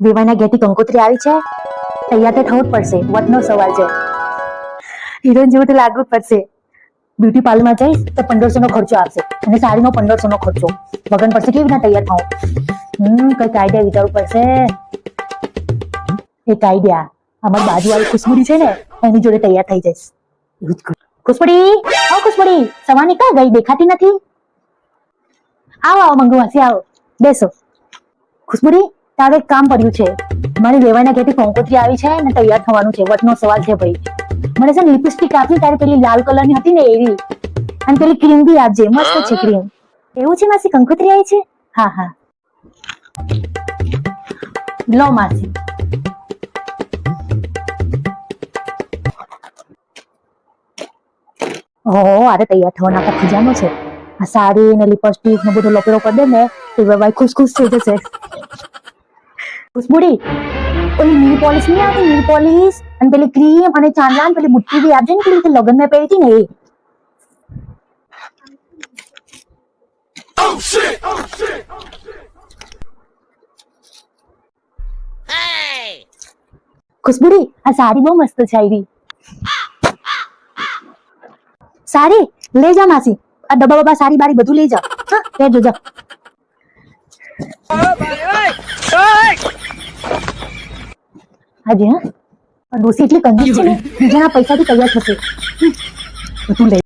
વેવાના ઘેરથી કંકોત્રી આવી છે? તૈયાર તો થવું જ પડશે વટનો સવાલ છે. હિરોઈન જેવું તો લાગવું પડશે. બ્યુટી પાર્લરમાં જઈશ તો પંદરસો નો ખર્ચો આવશે અને સાડીનો પંદરસો નો ખર્ચો. વગન પડશે કેવી રીતના તૈયાર થાવ હમ, કંઈક આઈડિયા વિચારવું પડશે. એક આઈડિયા અમારી બાજુવાળી ખુશબુડી છે ને, એની જોડે તૈયાર થઈ જઈશ. ખુશબુડી? આવો ખુશબુડી સવાની ક્યાં ગઈ? દેખાતી નથી? આવો આવો મંગુ આવો. બેસો. ખુશબુડી? તારે એક કામ પડ્યું છે. મારી વેવાઈના ઘેરથી કંકોત્રી આવી છે અને તૈયાર થવાનું છે. વટનો સવાલ છે ભાઈ. મને છે લિપસ્ટિક આપી તારે પેલી લાલ કલરની હતી ને એવી. અને પેલી ક્રીમ બી આપજે. મસ્ત છે ક્રીમ એવું છે માસી? કંકોત્રી આવી છે? હા હા. લો માસી. ઓહો આરે તૈયાર થવાના આખા ખજાનો છે. આ સાડી ને લિપસ્ટિક ને બધું લપેરો કરી દે ને તો ભાઈ ખુશ ખુશ થઈ જશે. ભૂસબુડી ઓલી નીલ પોલિશ નહીં આવતી નીલ પોલિશ અને પેલી ક્રીમ અને ચાંદલા અને પેલી બુટ્ટી બી આપજે ને પેલી તે લગન મેં પહેરી હતી ને એ ખુશબુડી આ સાડી બહુ મસ્ત છે આવી સારી લઈ જા માસી આ ડબ્બા બબ્બા સારી બારી બધું લઈ જા હા હાજી હા? પણ ડોસી એટલી કંજૂસ છે ને બીજાના પૈસાથી તૈયાર થશે. તું લઈ